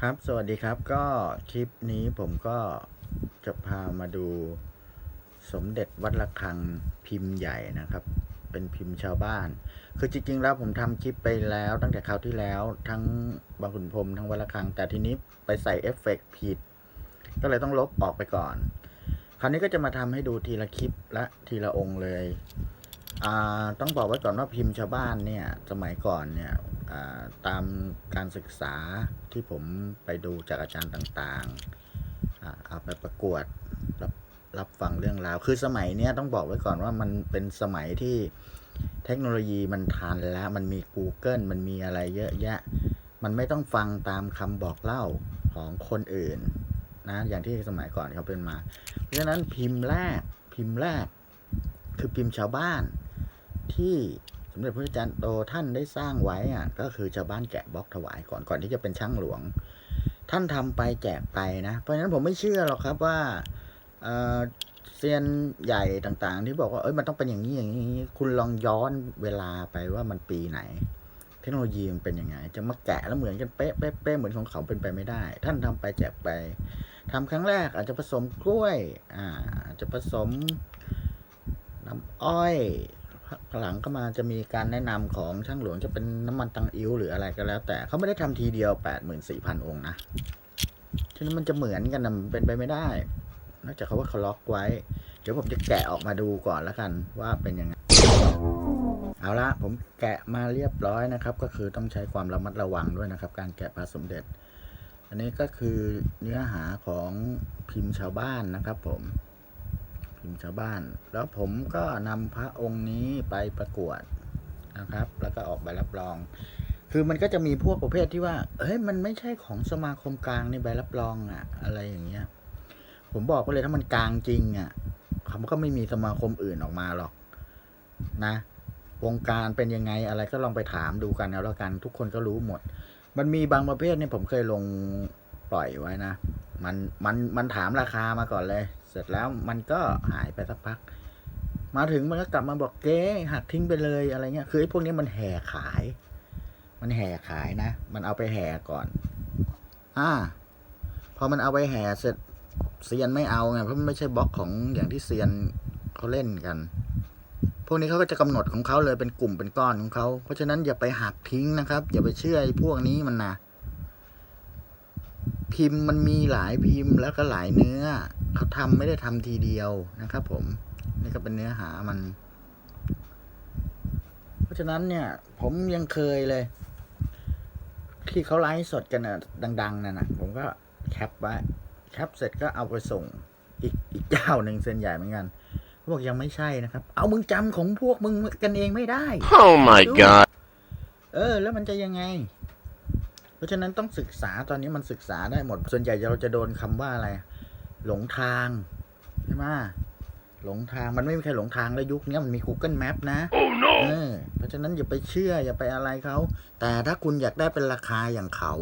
ครับสวัสดีครับก็คลิปนี้ผมก็จะพามาดูสมเด็จวัดระฆังพิมพ์ใหญ่นะครับ เป็นพิมพ์ชาวบ้าน คือจริงๆแล้วผมทำคลิปไปแล้ว ตั้งแต่คราวที่แล้วทั้งบางขุนพรมทั้งวัดระฆัง แต่ทีนี้ไปใส่เอฟเฟกต์ผิด ก็เลยต้องลบออกไปก่อน คราวนี้ก็จะมาทำให้ดูทีละคลิปและทีละองค์เลยอ่าต้องบอกไว้ก่อนว่าพิมพ์ชาวบ้านเนี่ยสมัยก่อนเนี่ย ตามการศึกษาที่ผมไปดูจากอาจารย์ต่างๆ เอาไปประกวดรับรับฟังเรื่องราว คือสมัยนี้ต้องบอกไว้ก่อนว่ามันเป็นสมัยที่เทคโนโลยีมันทันแล้ว มันมี Google มันมีอะไรเยอะแยะ มันไม่ต้องฟังตามคำบอกเล่าของคนอื่นนะอย่างที่สมัยก่อนเขาเป็นมา เพราะฉะนั้นพิมพ์แรกพิมพ์แรก คือพิมพ์ชาวบ้านที่ สมเด็จพระอาจารย์โตท่านได้สร้างไว้อะก็คือชาวบ้านแกะบล็อกถวายก่อนก่อนที่จะเป็นช่างหลวง ท่านทำไปแจกไปนะ เพราะฉะนั้นผมไม่เชื่อหรอกครับว่าเออเซียนใหญ่ต่างๆ ที่บอกว่าเอ้ยมันต้องเป็นอย่างนี้อย่างนี้คุณลองย้อนเวลาไปว่ามันปีไหน เทคโนโลยีมันเป็นยังไง จะมาแกะแล้วเหมือนกันเป๊ะเป๊ะเป๊ะเหมือนของเขาเป็นไปไม่ได้ ท่านทำไปแจกไปทำครั้งแรกอาจจะผสมกล้วย อ่าจจะผสมน้ำอ้อย หลังก็มาจะมีการแนะนำของช่างหลวงจะเป็นน้ำมันตังอิ้วหรืออะไรก็แล้ว แต่เขาไม่ได้ทำทีเดียวแปดหมื่นสี่พันองค์นะฉะนั้นมันจะเหมือนกันนะมันเป็นไปไม่ได้นอกจากเขาว่าเขาล็อกไว้ เดี๋ยวผมจะแกะออกมาดูก่อนแล้วกันว่าเป็นยังไงเอาละผมแกะมาเรียบร้อยนะครับ ก็คือต้องใช้ความระมัดระวังด้วยนะครับ การแกะพระสมเด็จ อันนี้ก็คือเนื้อหาของพิมพ์ชาวบ้านนะครับผม พิมพ์ชาวบ้าน แล้วผมก็นำพระองค์นี้ไปประกวดนะครับ แล้วก็ออกใบรับรอง คือมันก็จะมีพวกประเภทที่ว่า เฮ้ย มันไม่ใช่ของสมาคมกลางในใบรับรองอะอะไรอย่างเงี้ย ผมบอกไปเลยถ้ามันกลางจริงอะเขาก็ไม่มีสมาคมอื่นออกมาหรอกนะ วงการเป็นยังไงอะไรก็ลองไปถามดูกันเอาแล้วกัน ทุกคนก็รู้หมด มันมีบางประเภทเนี่ยผมเคยลงปล่อยไว้นะ มันมันมันถามราคามาก่อนเลย เสร็จแล้วมันก็หายไปสักพัก มาถึงมันก็กลับมาบอกเก๊หักทิ้งไปเลยอะไรเงี้ยคือไอ้พวกนี้มันแห่ขาย มันแห่ขายนะ มันเอาไปแห่ก่อน อ่า พอมันเอาไปแห่เสร็จเซียนไม่เอาไงเพราะมันไม่ใช่บล็อกของอย่างที่เซียนเขาเล่นกัน พวกนี้เขาก็จะกำหนดของเขาเลยเป็นกลุ่มเป็นก้อนของเขา เพราะฉะนั้นอย่าไปหักทิ้งนะครับ อย่าไปเชื่อไอ้พวกนี้มันนะ พิมพ์มันมีหลายพิมพ์แล้วก็หลายเนื้อเขาทำไม่ได้ทำทีเดียวนะครับ ผมนี่ก็เป็นเนื้อหามัน เพราะฉะนั้นเนี่ย ผมยังเคยเลย ที่เขาไลฟ์สดกันน่ะดัง ๆนั่นนะผมก็แคปไว้แคปเสร็จก็เอาไปส่งอีกอีกเจ้าหนึ่งเส้นใหญ่เหมือนกันเขาบอกยังไม่ใช่นะครับ เอามึงจำของพวกมึงกันเองไม่ได้ Oh my god. เออ แล้วมันจะยังไงเพ ราะฉะนั้นต้องศึกษาตอนนี้มันศึกษาได้หมด ส่วนใหญ่เราจะโดนคำว่าอะไร หลงทางใช่ไหมหลงทางมันไม่มีใครหลงทางแล้วยุคนี้มันมี Google Map นะ Oh เอ no. อเพราะฉะนั้นอย่าไปเชื่ออย่าไปอะไรเขา แต่ถ้าคุณอยากได้เป็นราคาอย่างเขา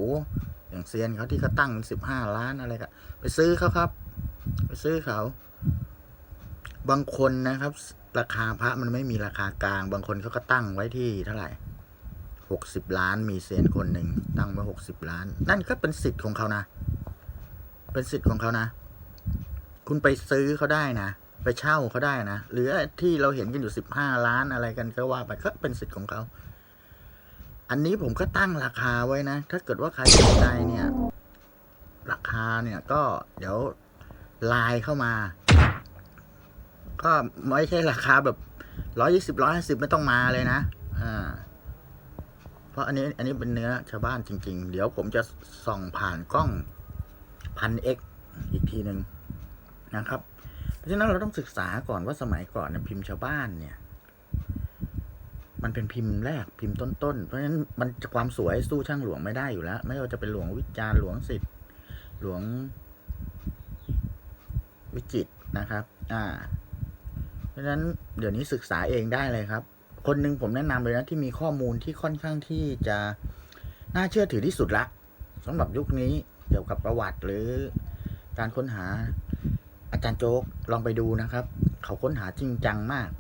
อย่างเซียนเขาที่เขาตั้งเป็นสิบห้าล้านอะไรก็ไปซื้อเขาครับ ไปซื้อเขา บางคนนะครับ ราคาพระมันไม่มีราคากลาง บางคนเขาก็ตั้งไว้ที่เท่าไหร่ หกสิบล้าน มีเซียนคนหนึ่งตั้งไว้หกสิบล้าน นั่นก็เป็นสิทธิ์ของเขานะ เป็นสิทธิ์ของเขานะ คุณไปซื้อเขาได้นะ ไปเช่าเขาได้นะ หรือที่เราเห็นกันอยู่สิบห้าล้านอะไรกันก็ว่าไปก็เป็นสิทธิ์ของเขา อันนี้ผมก็ตั้งราคาไว้นะ ถ้าเกิดว่าใครสนใจเนี่ย ราคาเนี่ยก็เดี๋ยวไลน์เข้ามา ก็ไม่ใช่ราคาแบบร้อยยี่สิบร้อยห้าสิบไม่ต้องมาเลยนะ เพราะอันนี้อันนี้เป็นเนื้อชาวบ้านจริง ๆ เดี๋ยวผมจะส่องผ่านกล้องพันเอ็กอีกทีหนึ่งนะครับ เพราะฉะนั้นเราต้องศึกษาก่อนว่าสมัยก่อนเนี่ยพิมพ์ชาวบ้านเนี่ย มันเป็นพิมพ์แรกพิมพ์ต้นๆ เพราะฉะนั้นมันจะความสวยสู้ช่างหลวงไม่ได้อยู่แล้ว ไม่ว่าจะเป็นหลวงวิจารหลวงสิทธิ์หลวงวิจิตนะครับ อ่า เพราะฉะนั้นเดี๋ยวนี้ศึกษาเองได้เลยครับ คนหนึ่งผมแนะนำเลยนะที่มีข้อมูลที่ค่อนข้างที่จะน่าเชื่อถือที่สุดละสำหรับยุคนี้เกี่ยวกับประวัติหรือการค้นหาอาจารย์โจ๊กลองไปดูนะครับ เขาค้นหาจริงจังมาก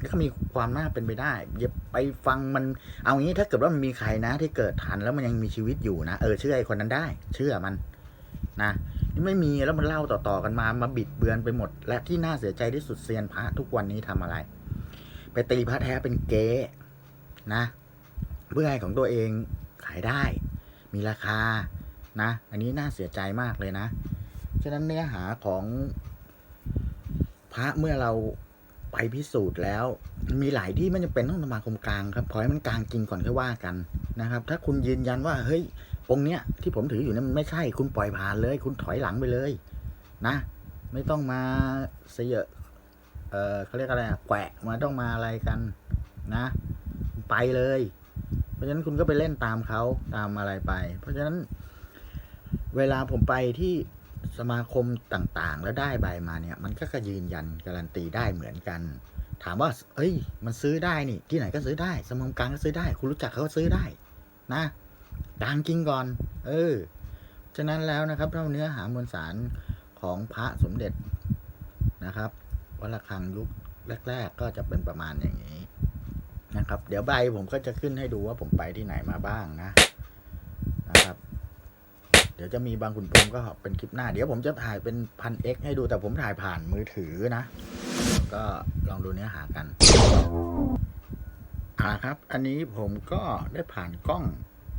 แล้วก็มีความน่าเป็นไปได้อย่าไปฟังมันเอางี้ถ้าเกิดว่ามันมีใครนะ ที่เกิดทันแล้วมันยังมีชีวิตอยู่นะเออเชื่อไอ้คนนั้นได้ เชื่อมันนะนี่ไม่มีแล้วมันเล่าต่อๆกันมามาบิดเบือนไปหมด และที่น่าเสียใจที่สุดเซียนพระทุกวันนี้ทำอะไร ไปตีพระแท้เป็นเก๊นะ เพื่อให้ของตัวเองขายได้ มีราคานะ อันนี้น่าเสียใจมากเลยนะ ฉะนั้นเนื้อหาของพระเมื่อเราไปพิสูจน์แล้ว มีหลายที่ไม่จำเป็นต้องสมาคมกลางครับขอให้มันกลางจริงก่อนค่อยว่ากันนะครับ ถ้าคุณยืนยันว่าเฮ้ยองเนี้ยที่ผมถืออยู่เนี่ยมันไม่ใช่คุณปล่อยผ่านเลย คุณถอยหลังไปเลย นะ ไม่ต้องมาเสีย เออเขาเรียกอะไรอะแกะมาต้องมาอะไรกันนะ ไปเลย เพราะฉะนั้นคุณก็ไปเล่นตามเขาตามอะไรไป เพราะฉะนั้น เวลาผมไปที่สมาคมต่างๆ แล้วได้ใบมาเนี่ย มันก็ก็ยืนยันการันตีได้เหมือนกัน ถามว่า เอ้ย มันซื้อได้นี่ ที่ไหนก็ซื้อได้ สมาคมกลางก็ซื้อได้ คุณรู้จักเขาก็ซื้อได้ นะกลางจริงก่อน เออ ฉะนั้นแล้วนะครับเท่าเนื้อหามวลสารของพระสมเด็จนะครับ วัดระฆังยุคแรก ๆ ก็จะเป็นประมาณอย่างนี้นะครับ เดี๋ยวใบผมก็จะขึ้นให้ดูว่าผมไปที่ไหนมาบ้างนะนะครับ เดี๋ยวจะมีบางคุณพงก็เป็นคลิปหน้า เดี๋ยวผมจะถ่ายเป็นพันเอ็กให้ดูแต่ผมถ่ายผ่านมือถือนะ ก็ลองดูเนื้อหากันอ่าครับ อันนี้ผมก็ได้ผ่านกล้อง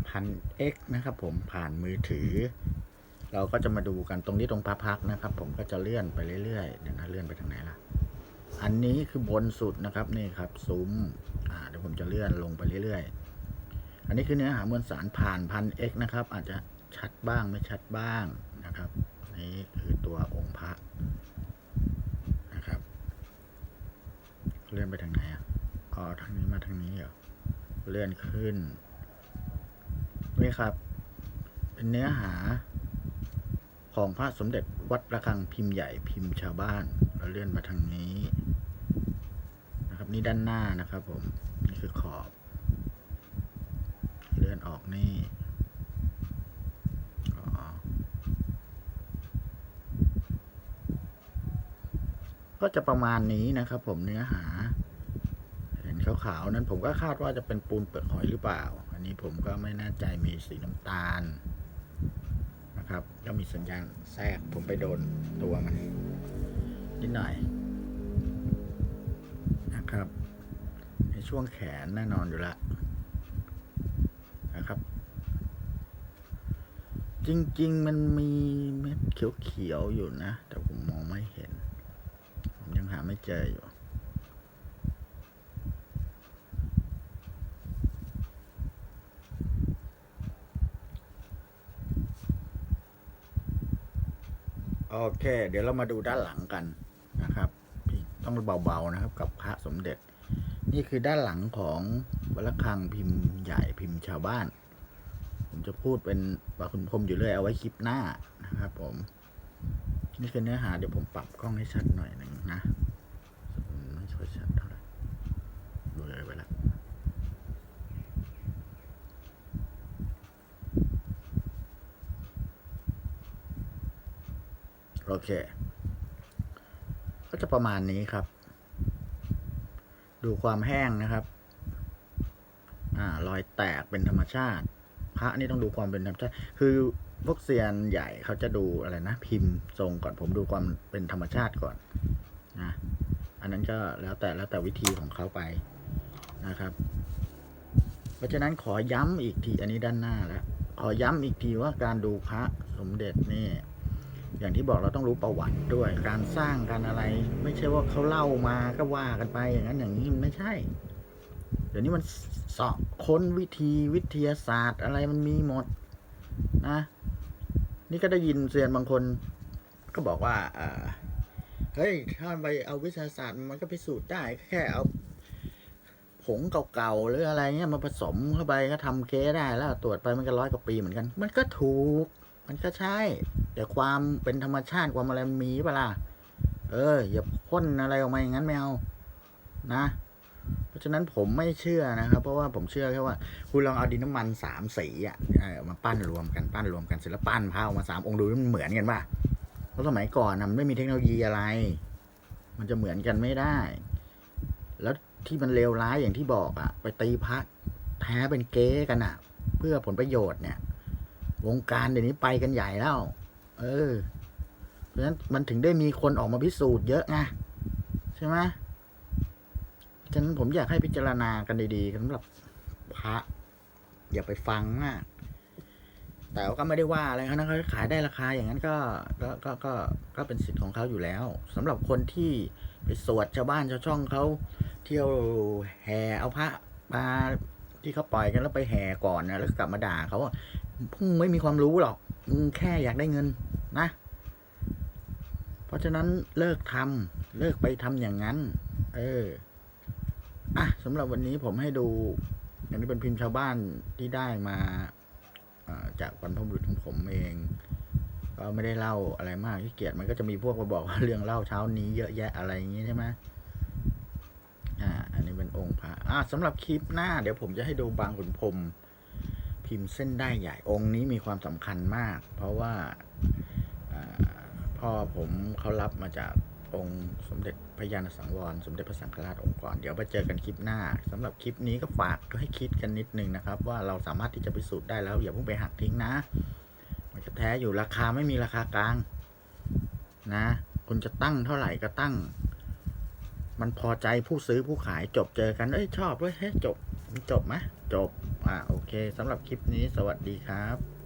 พันเอ็กนะครับ ผมผ่านมือถือ เราก็จะมาดูกันตรงนี้ตรงพักตร์นะครับ ผมก็จะเลื่อนไปเรื่อยๆเดี๋ยวนะเลื่อนไปทางไหนล่ะ อันนี้คือบนสุดนะครับ นี่ครับ ซุ้มอ่าเดี๋ยวผมจะเลื่อนลงไปเรื่อยๆ อันนี้คือเนื้อหามวลสารผ่านพันเอ็กนะครับ อาจจะชัดบ้างไม่ชัดบ้างนะครับ นี่คือตัวองค์พระนะครับ เลื่อนไปทางไหนอะอ๋อทางนี้มาทางนี้เหรอเลื่อนขึ้นนี่ครับ เป็นเนื้อหาของพระสมเด็จวัดระฆังพิมพ์ใหญ่พิมพ์ชาวบ้านเราเลื่อนมาทางนี้ับนี่ด้านหน้านะครับผม นี่คือขอบ เลื่อนออกนี่ก็จะประมาณนี้นะครับผมเนื้อหา เห็นขาวๆนั้นผมก็คาดว่าจะเป็นปูนเปลือกหอยหรือเปล่า อันนี้ผมก็ไม่แน่ใจมีสีน้ำตาลนะครับก็มีสัญญาณแทรกผมไปโดนตัวมันนิดหน่อย นะครับ ในช่วงแขนแน่นอนอยู่ละนะครับ จริง ๆ มันมีเม็ดเขียวๆอยู่นะ แต่ผมมองไม่เห็น ผมยังหาไม่เจออยู่โอเค เดี๋ยวเรามาดูด้านหลังกัน ต้องเบาๆนะครับ กับพระสมเด็จ นี่คือด้านหลังของวัดระฆังพิมพ์ใหญ่พิมพ์ชาวบ้าน ผมจะพูดเป็นปาคุณพรมอยู่เรื่อยเอาไว้คลิปหน้านะครับ ผม นี่คือเนื้อหาเดี๋ยวผมปรับกล้องให้ชัดหน่อยหนึ่งนะไม่ค่อยชัดเท่าไหร่ดูเลอไปแล้วโอเค ก็จะประมาณนี้ครับ ดูความแห้งนะครับ อ่ารอยแตกเป็นธรรมชาติ พระนี่ต้องดูความเป็นธรรมชาติ คือพวกเซียนใหญ่เขาจะดูอะไรนะ พิมพ์ทรงก่อนผมดูความเป็นธรรมชาติก่อนนะอันนั้นก็แล้วแต่แล้วแต่วิธีของเขาไปนะครับ เพราะฉะนั้นขอย้ำอีกที อันนี้ด้านหน้าแล้ว ขอย้ำอีกทีว่าการดูพระสมเด็จนี่ อย่างที่บอกเราต้องรู้ประวัติด้วย การสร้างการอะไร ไม่ใช่ว่าเขาเล่ามาก็ว่ากันไปอย่างนั้นอย่างนี้มันไม่ใช่ เดี๋ยวนี้มันสาะค้นวิธีวิทยาศาสตร์อะไรมันมีหมดนะนี่ก็ได้ยินเซียนบางคน ก็บอกว่าเฮ้ยถ้าไปเอาวิทยาศาสตร์มันก็พิสูจน์ได้แค่เอาผงเก่าๆหรืออะไรเงี้ยมาผสมเข้าไปก็ทำเก๊ได้แล้วตรวจไปมันก็ร้อยกว่าปีเหมือนกัน มันก็ถูก มันก็ใช่ แต่ความเป็นธรรมชาติความอะไรมีเปล่าเออ อย่าพ่นอะไรออกมาอย่างนั้นไม่เอานะ เพราะฉะนั้นผมไม่เชื่อนะครับ เพราะว่าผมเชื่อแค่ว่า คุณลองเอาดินน้ำมันสามสีอะเออมาปั้นรวมกันปั้นรวมกันเสร็จแล้วปั้นพาออกมาสามองค์ดูมันเหมือนกันป่ะเพราะสมัยก่อนนะมันไม่มีเทคโนโลยีอะไร มันจะเหมือนกันไม่ได้ แล้วที่มันเลวร้ายอย่างที่บอกอะไปตีพระแท้เป็นเก๊กันอะเพื่อผลประโยชน์เนี่ย วงการเดี๋ยวนี้ไปกันใหญ่แล้ว เออ เพราะฉะนั้นมันถึงได้มีคนออกมาพิสูจน์เยอะไงใช่ไหมฉะนั้นผมอยากให้พิจารณากันดีๆสำหรับพระ อย่าไปฟังมาก แต่ว่าก็ไม่ได้ว่าอะไรเขานะเขาขายได้ราคาอย่างนั้นก็ก็ก็ก็ก็เป็นสิทธิ์ของเขาอยู่แล้วสำหรับคนที่ไปสวดชาวบ้านชาวช่องเขาเที่ยวแห่เอาพระมาที่เขาปล่อยกันแล้วไปแห่ก่อนนะแล้วกลับมาด่าเขา มึงไม่มีความรู้หรอก มึงแค่อยากได้เงินนะ เพราะฉะนั้นเลิกทำเลิกไปทำอย่างนั้น เออ อะสำหรับวันนี้ผมให้ดู อันนี้เป็นพิมพ์ชาวบ้านที่ได้มาจากบรรพบุรุษของผมเอง ก็ไม่ได้เล่าอะไรมากที่เกียจมันก็จะมีพวกมาบอกว่าเรื่องเล่าเช้านี้เยอะแยะอะไรอย่างงี้ใช่ไหมอ่า อันนี้เป็นองค์พระอ่าสำหรับคลิปหน้า เดี๋ยวผมจะให้ดูบางขุนพรม พิมพ์เส้นได้ใหญ่องค์นี้มีความสำคัญมาก เพราะว่าพ่อผมเขารับมาจากองค์สมเด็จพระยาณสังวร สมเด็จพระสังฆราชองค์ก่อน เดี๋ยวไปเจอกันคลิปหน้าสำหรับคลิปนี้ก็ฝากให้คิดกันนิดนึงนะครับ ว่าเราสามารถที่จะพิสูจน์ได้แล้ว อย่าเพิ่งไปหักทิ้งนะ มันจะแท้อยู่ราคาไม่มีราคากลาง นะ คุณจะตั้งเท่าไหร่ก็ตั้ง มันพอใจผู้ซื้อผู้ขายจบเจอกัน เอ้ยชอบเว้ยเฮ้ยจบ จบไหมจบ อ่าโอเคสำหรับคลิปนี้สวัสดีครับ